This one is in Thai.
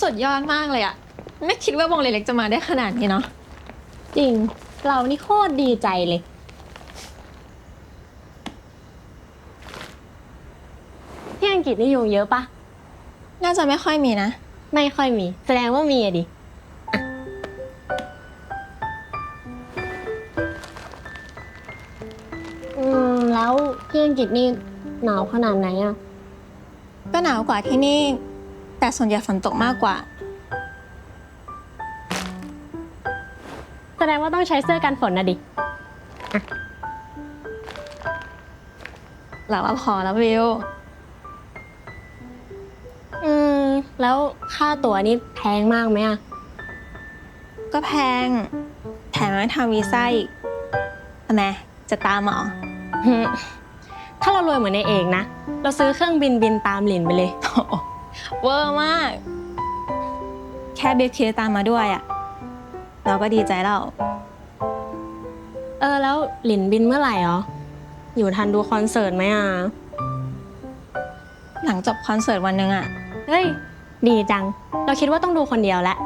สุดยอดมากเลยอะไม่คิดว่าวงเล็กๆจะมาได้ขนาดนี้เนาะจริง เรานี่โคตรดีใจเลย ที่อังกฤษนี่ยุงเยอะปะ น่าจะไม่ค่อยมีนะ ไม่ค่อยมี แสดงว่ามีอะดิอะอืม แล้วที่อังกฤษนี่หนาวขนาดไหนอะก็หนาวกว่าที่นี่ แต่ส่วนใหญ่ฝนตกมากกว่า แสดงว่าต้องใช้เสื้อกันฝนนะดิหลักว่าพอแล้ววิว อืม แล้วค่าตั๋วนี่แพงมากไหมอะก็แพง แถมไม่ทำวีซ่าอีกทำไมจะตามเหรอฮึถ้าเรารวยเหมือนในเอกนะ เราซื้อเครื่องบินบินตามหลินไปเลย เวอร์มาก แค่บิ๊กคิดตามมาด้วยอะเราก็ดีใจแล้ว เออแล้วหลินบินเมื่อไหร่หรออยู่ทันดูคอนเสิร์ตไหมอะ หลังจบคอนเสิร์ตวันหนึงอะ เฮ้ย ดีจัง เราคิดว่าต้องดูคนเดียวแหละ